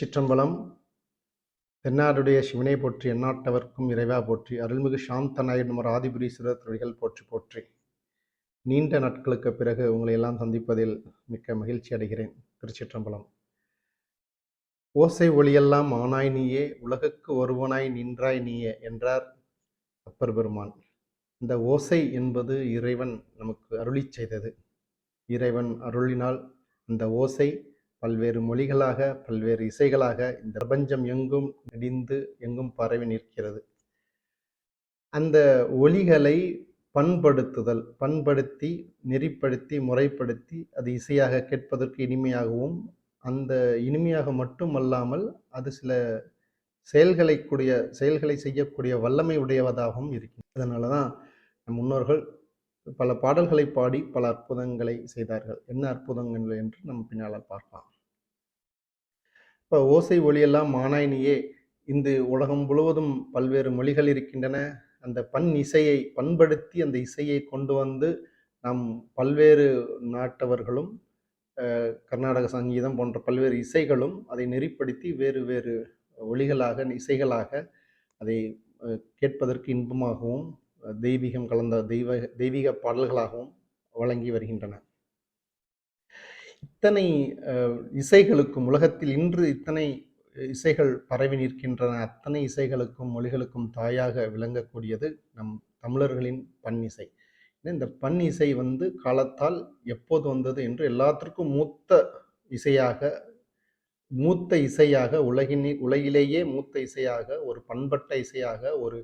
திருச்சிற்றம்பலம் தென்னாடுடைய சிவனை போற்றி எண்ணாட்டவர்க்கும் இறைவா போற்றி அருள்மிகு சாந்த நாயன்மர் ஆதிபுரீஸ்வரர் திருடிகள் போற்றி போற்றி. நீண்ட நாட்களுக்கு பிறகு உங்களை எல்லாம் சந்திப்பதில் மிக்க மகிழ்ச்சி அடைகிறேன். திருச்சிற்றம்பலம். ஓசை ஒளியெல்லாம் ஆனாய் நீயே உலகுக்கு ஒருவனாய் நின்றாய் நீயே என்றார் அப்பர் பெருமான். இந்த ஓசை என்பது இறைவன் நமக்கு அருளிச் செய்தது. இறைவன் அருளினால் அந்த ஓசை பல்வேறு மொழிகளாக பல்வேறு இசைகளாக இந்த பிரபஞ்சம் எங்கும் நெடிந்து எங்கும் பரவி நிற்கிறது. அந்த ஒலிகளை பண்படுத்துதல் பண்படுத்தி நெறிப்படுத்தி முறைப்படுத்தி அது இசையாக கேட்பதற்கு இனிமையாகவும் அந்த இனிமையாக மட்டுமல்லாமல் அது சில செயல்களை கூடிய செயல்களை செய்யக்கூடிய வல்லமை உடையவதாகவும் இருக்கும் அதனால தான் நம் முன்னோர்கள் பல பாடல்களை பாடி பல அற்புதங்களை செய்தார்கள். என்ன அற்புதங்கள் என்று நம்ம பின்னால் பார்க்கலாம். இப்போ ஓசை ஒளியெல்லாம் மானாயினியே இந்த உலகம் முழுவதும் பல்வேறு மொழிகள் இருக்கின்றன. அந்த பண் இசையை பண்படுத்தி அந்த இசையை கொண்டு வந்து நம் பல்வேறு நாட்டவர்களும் கர்நாடக சங்கீதம் போன்ற பல்வேறு இசைகளும் அதை நெறிப்படுத்தி வேறு வேறு ஒளிகளாக இசைகளாக அதை கேட்பதற்கு இன்பமாகவும் தெய்வீகம் கலந்த தெய்வ தெய்வீக பாடல்களாகவும் வழங்கி வருகின்றன. இத்தனை இசைகளுக்கும் உலகத்தில் இன்று இத்தனை இசைகள் பரவி நிற்கின்றன அத்தனை இசைகளுக்கும் மொழிகளுக்கும் தாயாக விளங்கக்கூடியது நம் தமிழர்களின் பண் இசை இந்த பண் இசை வந்து காலத்தால் எப்போது வந்தது என்று எல்லாத்திற்கும் மூத்த இசையாக மூத்த இசையாக உலகின் உலகிலேயே மூத்த இசையாக ஒரு பண்பட்ட இசையாக ஒரு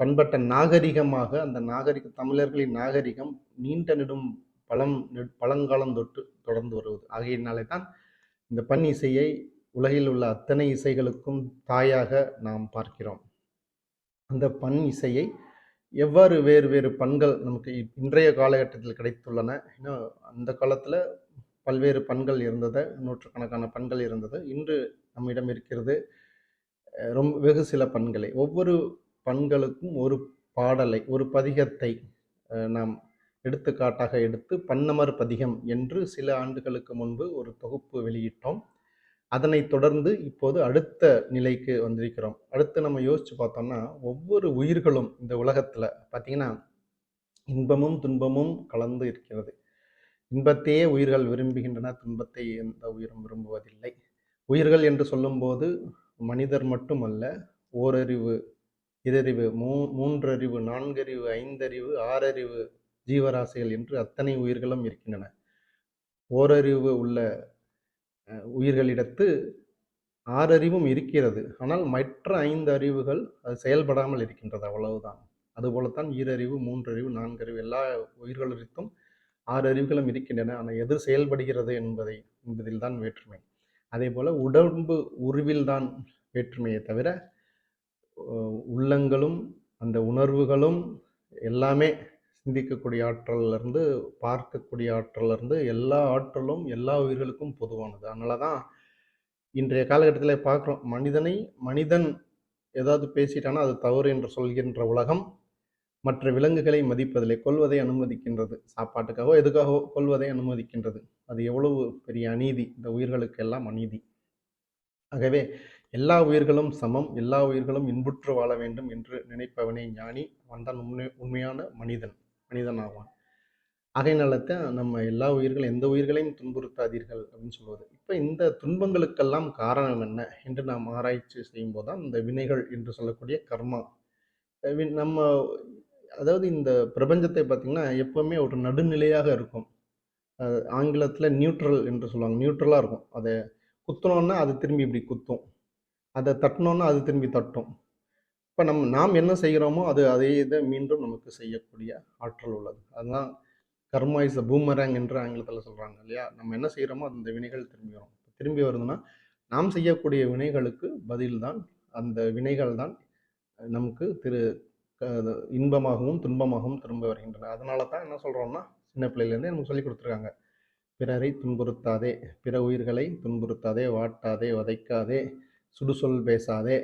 பண்பட்ட நாகரிகமாக அந்த நாகரிக தமிழர்களின் நாகரிகம் நீண்ட நெடும் பழம் பழங்காலம் தொட்டு தொடர்ந்து வருவது. ஆகையினாலே தான் இந்த பண் இசையை உலகில் உள்ள அத்தனை இசைகளுக்கும் தாயாக நாம் பார்க்கிறோம். அந்த பண் இசையை எவ்வாறு வேறு வேறு பண்கள் நமக்கு இன்றைய காலகட்டத்தில் கிடைத்துள்ளன? இன்னும் அந்த காலத்தில் பல்வேறு பண்கள் இருந்தது நூற்றுக்கணக்கான பண்கள் இருந்தது. இன்று நம்மிடம் இருக்கிறது ரொம்ப வெகு சில பண்களை. ஒவ்வொரு பண்களுக்கும் ஒரு பாடலை ஒரு பதிகத்தை நாம் எடுத்துக்காட்டாக எடுத்து பன்னமர் பதிகம் என்று சில ஆண்டுகளுக்கு முன்பு ஒரு தொகுப்பு வெளியிட்டோம். அதனை தொடர்ந்து இப்போது அடுத்த நிலைக்கு வந்திருக்கிறோம். அடுத்து நம்ம யோசிச்சு பார்த்தோம்னா ஒவ்வொரு உயிர்களும் இந்த உலகத்தில் பார்த்தீங்கன்னா இன்பமும் துன்பமும் கலந்து இருக்கிறது. இன்பத்தையே உயிர்கள் விரும்புகின்றன துன்பத்தை எந்த உயிரும் விரும்புவதில்லை. உயிர்கள் என்று சொல்லும்போது மனிதர் மட்டுமல்ல ஓரறிவு இதறிவு மூ மூன்றறிவு நான்கறிவு ஐந்தறிவு ஆறறிவு ஜீவராசிகள் என்று அத்தனை உயிர்களும் இருக்கின்றன. ஓரறிவு உள்ள உயிர்களிடத்து ஆறறிவும் இருக்கிறது. ஆனால் மற்ற ஐந்து அறிவுகள் அது செயல்படாமல் இருக்கின்றது அவ்வளவுதான். அதுபோலத்தான் ஈரறிவு மூன்றறிவு நான்கறிவு எல்லா உயிர்களிடத்தும் ஆறு அறிவுகளும் இருக்கின்றன. ஆனால் எது செயல்படுகிறது என்பதை என்பதில் தான் வேற்றுமை. அதே போல் உடம்பு உருவில் தான் வேற்றுமையை தவிர உள்ளங்களும் அந்த உணர்வுகளும் எல்லாமே சிந்திக்கக்கூடிய ஆற்றல்லேருந்து பார்க்கக்கூடிய ஆற்றல்லேருந்து எல்லா ஆற்றலும் எல்லா உயிர்களுக்கும் பொதுவானது. அதனால தான் இன்றைய காலகட்டத்தில் பார்க்குறோம் மனிதனை மனிதன் ஏதாவது பேசிட்டானா அது தவறு என்று சொல்கின்ற உலகம் மற்ற விலங்குகளை மதிப்பதில்லை. கொள்வதை அனுமதிக்கின்றது. சாப்பாட்டுக்காகவோ எதுக்காகவோ கொள்வதை அனுமதிக்கின்றது. அது எவ்வளவு பெரிய அநீதி. இந்த உயிர்களுக்கு எல்லாம் அநீதி. ஆகவே எல்லா உயிர்களும் சமம் எல்லா உயிர்களும் இன்புற்று வாழ வேண்டும் என்று நினைப்பவனே ஞானி அவன்தான் உண்மை உண்மையான மனிதன் மனிதன் ஆவான் அதே நலத்தை நம்ம எல்லா உயிர்களும் எந்த உயிர்களையும் துன்புறுத்தாதீர்கள் அப்படின்னு சொல்லுவது. இப்போ இந்த துன்பங்களுக்கெல்லாம் காரணம் என்ன என்று நாம் ஆராய்ச்சி செய்யும் போது தான் இந்த வினைகள் என்று சொல்லக்கூடிய கர்மா. நம்ம அதாவது இந்த பிரபஞ்சத்தை பார்த்திங்கன்னா எப்போவுமே ஒரு நடுநிலையாக இருக்கும். ஆங்கிலத்தில் நியூட்ரல் என்று சொல்லுவாங்க. நியூட்ரலாக இருக்கும். அதை குத்தணும்னா அது திரும்பி இப்படி குத்தும். அதை தட்டினோன்னா அது திரும்பி தட்டும். இப்போ நம்ம நாம் என்ன செய்கிறோமோ அது அதே இதை மீண்டும் நமக்கு செய்யக்கூடிய ஆற்றல் உள்ளது. அதுதான் கர்மா இஸ் பூமரங் என்று ஆங்கிலத்தில் சொல்கிறாங்க இல்லையா? நம்ம என்ன செய்கிறோமோ அந்த வினைகள் திரும்பி வரும். திரும்பி வருதுன்னா நாம் செய்யக்கூடிய வினைகளுக்கு பதில் தான் அந்த வினைகள் தான் நமக்கு திரு இன்பமாகவும் துன்பமாகவும் திரும்ப வருகின்றன. அதனால தான் என்ன சொல்கிறோம்னா சின்ன பிள்ளையிலேருந்தே நமக்கு சொல்லி கொடுத்துருக்காங்க. பிறரை துன்புறுத்தாதே பிற உயிர்களை துன்புறுத்தாதே வாட்டாதே வதைக்காதே சுடுசொல் பேசாதே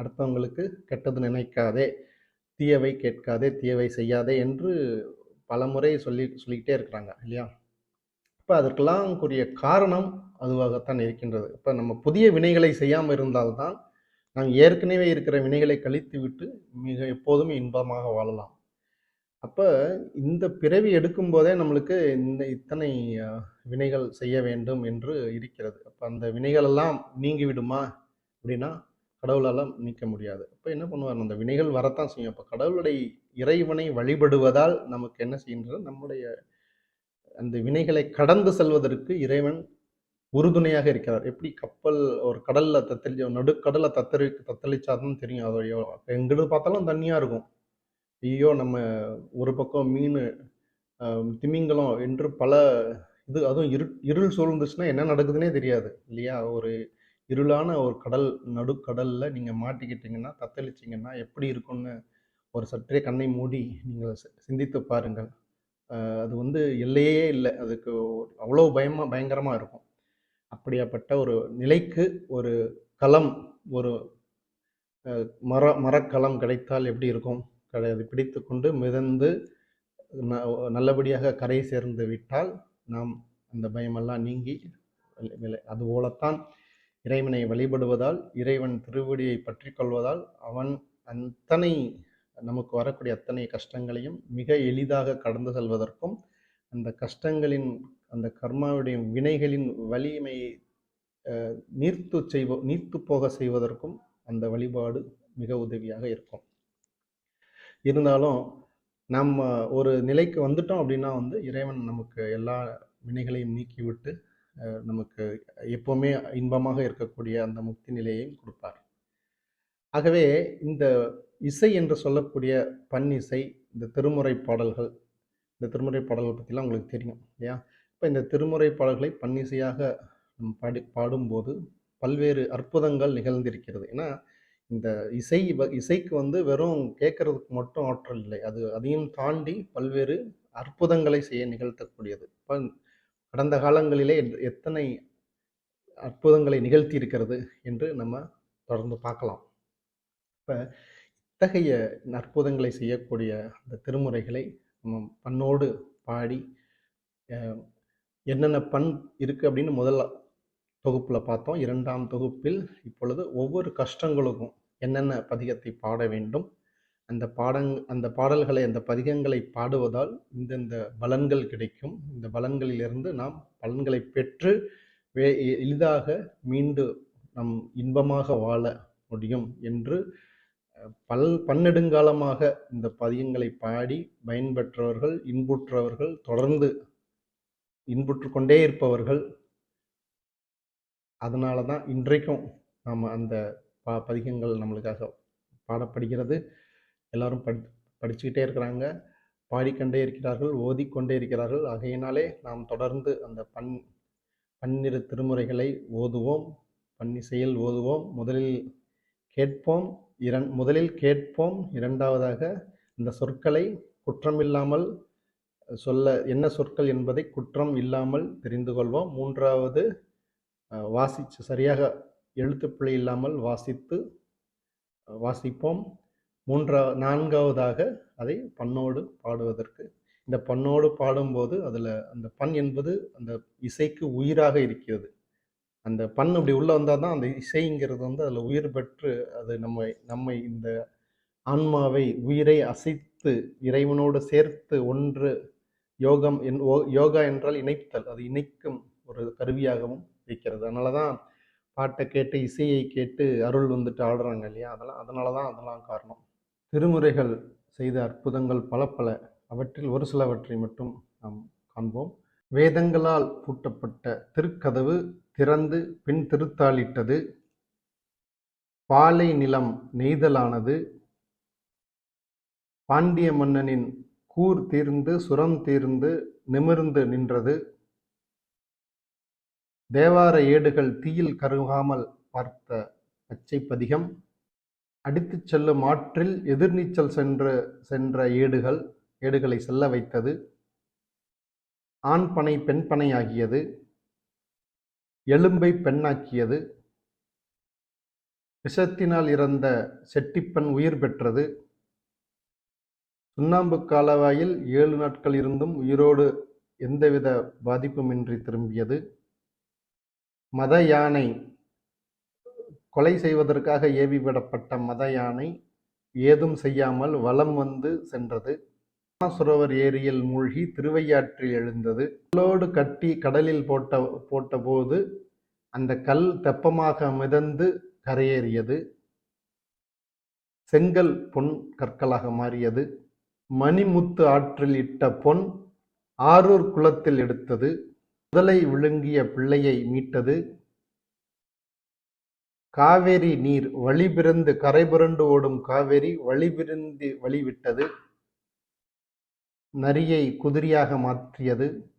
அடுத்தவங்களுக்கு கெட்டது நினைக்காதே தீயவை கேட்காதே தீயவை செய்யாதே என்று பலமுறை சொல்லி சொல்லிக்கிட்டே இருக்கிறாங்க இல்லையா இப்போ அதற்கெல்லாம் கூறிய காரணம் அதுவாகத்தான் இருக்கின்றது. இப்போ நம்ம புதிய வினைகளை செய்யாமல் இருந்தால் தான், நாம் ஏற்கனவே இருக்கிற வினைகளை கழித்துவிட்டு மிக எப்போதும் இன்பமாக வாழலாம். அப்போ இந்த பிறவி எடுக்கும்போதே நம்மளுக்கு இந்த இத்தனை வினைகள் செய்ய வேண்டும் என்று இருக்கிறது. அப்போ அந்த வினைகளெல்லாம் நீங்கிவிடுமா? அப்படின்னா, கடவுளால் நீக்க முடியாது. அப்போ என்ன பண்ணுவார்? அந்த வினைகள் வரத்தான் செய்யும். அப்போ கடவுளுடைய இறைவனை வழிபடுவதால் நமக்கு என்ன செய்கின்றது? நம்முடைய அந்த வினைகளை கடந்து செல்வதற்கு இறைவன் உறுதுணையாக இருக்கிறார். எப்படி கப்பல் ஒரு கடல்ல தத்தளிச்ச நடுக்கடலை தத்தரி தத்தளிச்சா தான் தெரியும். அது எங்கிட்டு பார்த்தாலும் தண்ணியாக இருக்கும். ஐயோ! நம்ம ஒரு பக்கம் மீன் திமிங்கலம் என்று பல இது அதுவும் இரு இருள் சூழ்ந்துச்சுன்னா என்ன நடக்குதுன்னே தெரியாது. இல்லையா? ஒரு இருளான ஒரு கடல் நடுக்கடலில் நீங்கள் மாட்டிக்கிட்டீங்கன்னா, தத்தளிச்சீங்கன்னா எப்படி இருக்கும்னு ஒரு சற்றே கண்ணை மூடி நீங்கள் சி சிந்தித்து பாருங்கள். அது வந்து எல்லையே இல்லை அதுக்கு அவ்வளோ பயமாக பயங்கரமாக இருக்கும். அப்படியாப்பட்ட ஒரு நிலைக்கு ஒரு களம், ஒரு மர மரக்களம் கிடைத்தால் எப்படி இருக்கும்? அதை பிடித்து பிடித்துக்கொண்டு மிதந்து நல்லபடியாக கரை சேர்ந்து விட்டால், நாம் அந்த பயமெல்லாம் நீங்கி விலை அதுபோலத்தான் இறைவனை வழிபடுவதால், இறைவன் திருவடியை பற்றி கொள்வதால், அவன் அத்தனை நமக்கு வரக்கூடிய அத்தனை கஷ்டங்களையும் மிக எளிதாக கடந்து செல்வதற்கும், அந்த கஷ்டங்களின் அந்த கர்மாவுடைய வினைகளின் வலிமையை நீர்த்து நீர்த்துச் செய்வ நீர்த்து போக செய்வதற்கும் அந்த வழிபாடு மிக உதவியாக இருக்கும். இருந்தாலும், நம்ம ஒரு நிலைக்கு வந்துட்டோம் அப்படின்னா வந்து, இறைவன் நமக்கு எல்லா வினைகளையும் நீக்கிவிட்டு, நமக்கு எப்போவுமே இன்பமாக இருக்கக்கூடிய அந்த முக்தி நிலையையும் கொடுப்பார் ஆகவே இந்த இசை என்று சொல்லக்கூடிய பன்னிசை, இந்த திருமுறை பாடல்கள், இந்த திருமுறை பாடல்கள் பற்றிலாம் உங்களுக்கு தெரியும். இல்லையா? இப்போ இந்த திருமுறை பாடல்களை பன்னிசையாக ம் பாடி பாடும்போது, பல்வேறு அற்புதங்கள் நிகழ்ந்திருக்கிறது. ஏன்னா, இந்த இசை வ இசைக்கு வந்து வெறும் கேட்கறதுக்கு மட்டும் ஆற்றல் இல்லை. அது அதையும் தாண்டி பல்வேறு அற்புதங்களை செய்ய நிகழ்த்தக்கூடியது. இப்போ கடந்த காலங்களிலே எத்தனை அற்புதங்களை நிகழ்த்தி இருக்கிறது என்று நம்ம தொடர்ந்து பார்க்கலாம். இப்போ இத்தகைய அற்புதங்களை செய்யக்கூடிய அந்த திருமுறைகளை நம்ம பண்ணோடு பாடி, என்னென்ன பண் இருக்குது அப்படின்னு முதல்ல தொகுப்பில் பார்த்தோம். இரண்டாம் தொகுப்பில் இப்பொழுது ஒவ்வொரு கஷ்டங்களுக்கும் என்னென்ன பதிகத்தை பாட வேண்டும்? அந்த பாடங் அந்த பாடல்களை, அந்த பதிகங்களை பாடுவதால் இந்தந்த பலன்கள் கிடைக்கும். இந்த பலன்களிலிருந்து நாம் பலன்களை பெற்று வே எளிதாக மீண்டு நம் இன்பமாக வாழ முடியும் என்று பல் பன்னெடுங்காலமாக இந்த பதிகங்களை பாடி பயன்பெற்றவர்கள், இன்புற்றவர்கள், தொடர்ந்து இன்புற்று கொண்டே இருப்பவர்கள் அதனால தான் இன்றைக்கும் நாம் அந்த ப பதிகங்கள் நம்மளுக்காக பாடப்படுகிறது. எல்லாரும் படி படிச்சுக்கிட்டே இருக்கிறாங்க. பாடிக்கொண்டே இருக்கிறார்கள். ஓதிக்கொண்டே இருக்கிறார்கள். ஆகையினாலே நாம் தொடர்ந்து அந்த பன் பன்னிரு திருமுறைகளை ஓதுவோம். பன்னிசையில் ஓதுவோம். முதலில் கேட்போம். இரண் முதலில் கேட்போம். இரண்டாவதாக இந்த சொற்களை குற்றமில்லாமல் சொல்ல என்ன சொற்கள் என்பதை குற்றம் இல்லாமல் தெரிந்து கொள்வோம். மூன்றாவது வாசிச்சு சரியாக எழுத்துப்பிழை இல்லாமல் வாசித்து வாசிப்போம். மூன்றா நான்காவதாக அதை பண்ணோடு பாடுவதற்கு இந்த பண்ணோடு பாடும்போது, அதில் அந்த பண் என்பது அந்த இசைக்கு உயிராக இருக்கிறது. அந்த பண் அப்படி உள்ளே வந்தால் தான் அந்த இசைங்கிறது வந்து அதில் உயிர் பெற்று, அது நம்மை நம்மை இந்த ஆன்மாவை, உயிரை அசைத்து இறைவனோடு சேர்த்து ஒன்று யோகம் என் ஓ யோகா என்றால் இணைத்தல். அது இணைக்கும் ஒரு கருவியாகவும் இருக்கிறது. அதனால தான் பாட்டை கேட்டு, இசையை கேட்டு அருள் வந்துட்டு ஆடுறாங்க இல்லையா? அதெல்லாம் அதனால தான் அதெல்லாம் காரணம். திருமுறைகள் செய்த அற்புதங்கள் பல பல. அவற்றில் ஒரு சிலவற்றை மட்டும் நாம் காண்போம். வேதங்களால் பூட்டப்பட்ட திருக்கதவு திறந்து பின் திருத்தாளிட்டது. பாலை நிலம் நெய்தலானது. பாண்டிய மன்னனின் கூர் தீர்ந்து, சுரம் தீர்ந்து நிமிர்ந்து நின்றது. தேவார ஏடுகள் தீயில் கருகாமல் பார்த்த பச்சை பதிகம். அடித்துச் செல்லும் ஆற்றில் எதிர்நீச்சல் சென்று சென்ற ஏடுகள் ஏடுகளை செல்ல வைத்தது. ஆண் பனை பெண் பனையாகியது. எலும்பைப் பெண்ணாக்கியது. விஷத்தினால் இறந்த செட்டிப்பெண் உயிர் பெற்றது. சுண்ணாம்பு காலவாயில் ஏழு நாட்கள் இருந்தும் உயிரோடு எந்தவித பாதிப்புமின்றி திரும்பியது மத யானை கொலை செய்வதற்காக ஏவிவிடப்பட்ட மத யானை ஏதும் செய்யாமல் வலம் வந்து சென்றது. சுரவர் ஏரியில் மூழ்கி திருவையாற்றில் எழுந்தது. கல்லோடு கட்டி கடலில் போட்ட போட்டபோது அந்த கல் தெப்பமாக மிதந்து கரையேறியது. செங்கல் பொன் கற்களாக மாறியது. மணிமுத்து ஆற்றில் இட்ட பொன் ஆரூர் குளத்தில் எடுத்தது. முதலை விழுங்கிய பிள்ளையை மீட்டது. காவேரி நீர் வழிபிறந்து கரைபுரண்டு ஓடும் காவேரி வழிபிறந்து வழிவிட்டது. நரியை குதிரையாக மாற்றியது.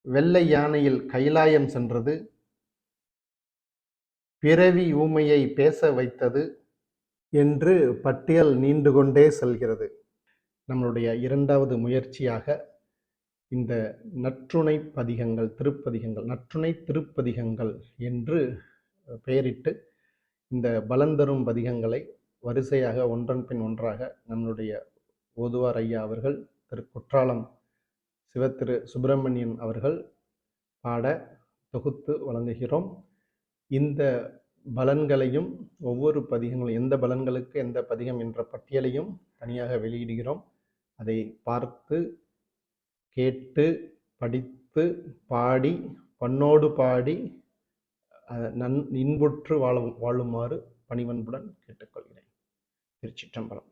வெள்ளை யானையில் கைலாயம் சென்றது. பிறவி ஊமையை பேச வைத்தது என்று பட்டியல் நீண்டு கொண்டே செல்கிறது. நம்மளுடைய இரண்டாவது முயற்சியாக இந்த நற்றுணை பதிகங்கள் திருப்பதிகங்கள் நற்றுணை திருப்பதிகங்கள் என்று பெயரிட்டு இந்த பலந்தரும் பதிகங்களை வரிசையாக ஒன்றன் பின் ஒன்றாக நம்மளுடைய ஓதுவார் ஐயா அவர்கள் திரு குற்றாலம் சிவத்திரு சுப்பிரமணியன் அவர்கள் பாட தொகுத்து வழங்குகிறோம். இந்த பலன்களையும் ஒவ்வொரு பதிகங்களும் எந்த பலன்களுக்கு எந்த பதிகம் என்ற பட்டியலையும் தனியாக வெளியிடுகிறோம். அதை பார்த்து கேட்டு படித்து பாடி பண்ணோடு பாடி நன் இன்புற்று வாழும் வாழுமாறு பணிவன்புடன் கேட்டுக்கொள்கிறேன். திருச்சிற்றம்பலம்.